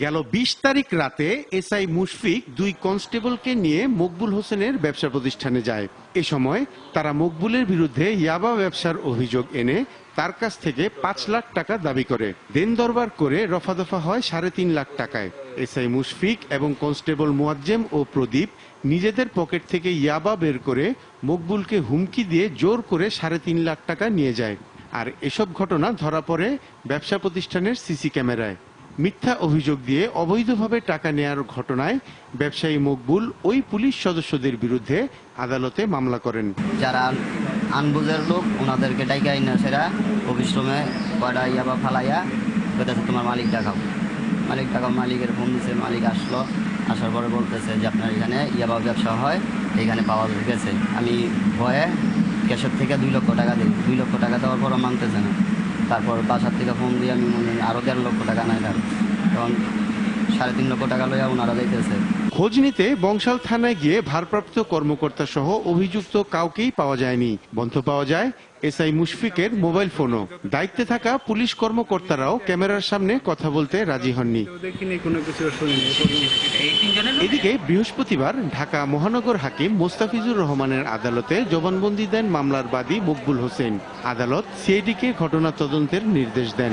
গেল বিশ তারিখ রাতে এসআই মুশফিক দুই কনস্টেবলকে নিয়ে মকবুল হোসেনের ব্যবসা প্রতিষ্ঠানে যায়। এ সময় তারা মকবুলের বিরুদ্ধে ইয়াবা ব্যবসার অভিযোগ এনে তার কাছ থেকে পাঁচ লাখ টাকা দাবি করে। দেন দরবার করে রফাদফা হয় সাড়ে তিন লাখ টাকায়। এসআই মুশফিক এবং কনস্টেবল মোয়াজ্জেম ও প্রদীপ নিজেদের পকেট থেকে ইয়াবা বের করে মকবুলকে হুমকি দিয়ে জোর করে সাড়ে তিন লাখ টাকা নিয়ে যায়। আর এসব ঘটনা ধরা পড়ে ব্যবসা প্রতিষ্ঠানের সিসি ক্যামেরায়। মিথ্যা অভিযোগ দিয়ে অবৈধভাবে টাকা নেয়ার ঘটনায় ব্যবসায়ী মকবুল ওই পুলিশ সদস্যদের বিরুদ্ধে আদালতে মামলা করেন। যারা আনবুজের লোক, ওনাদেরকে ডাইকাই না সেরা অফিস রুমে ইয়াবা ফালাইয়া বলতেছে তোমার মালিক দেখাও। মালিক দেখাও, মালিকের ফোন দিছে, মালিক আসলো, আসার পরে বলতেছে যে, আপনার এখানে ইয়াবা ব্যবসা হয়, এখানে পাওয়া গেছে। আমি ভয়ে ক্যাশের থেকে দুই লক্ষ টাকা দিই। দুই লক্ষ টাকা দেওয়ার পরও মানতেছে না। তারপর বাসার থেকে ফোন দিয়ে আমি মনে আরও দেড় লক্ষ টাকা নাই তখন সাড়ে তিন লক্ষ টাকা লইয়া ওনারা যাইতেছে। খোঁজ নিতে বংশাল থানায় গিয়ে ভারপ্রাপ্ত কর্মকর্তা সহ অভিযুক্ত কাউকেই পাওয়া যায়নি। বন্ধ পাওয়া যায় এসআই মুশফিকের মোবাইল ফোনও। দায়িত্বে থাকা পুলিশ কর্মকর্তারাও ক্যামেরার সামনে কথা বলতে রাজি হননি। এদিকে বৃহস্পতিবার ঢাকা মহানগর হাকিম মোস্তাফিজুর রহমানের আদালতে জবানবন্দি দেন মামলার বাদী মকবুল হোসেন। আদালত সিআইডিকে ঘটনা তদন্তের নির্দেশ দেন।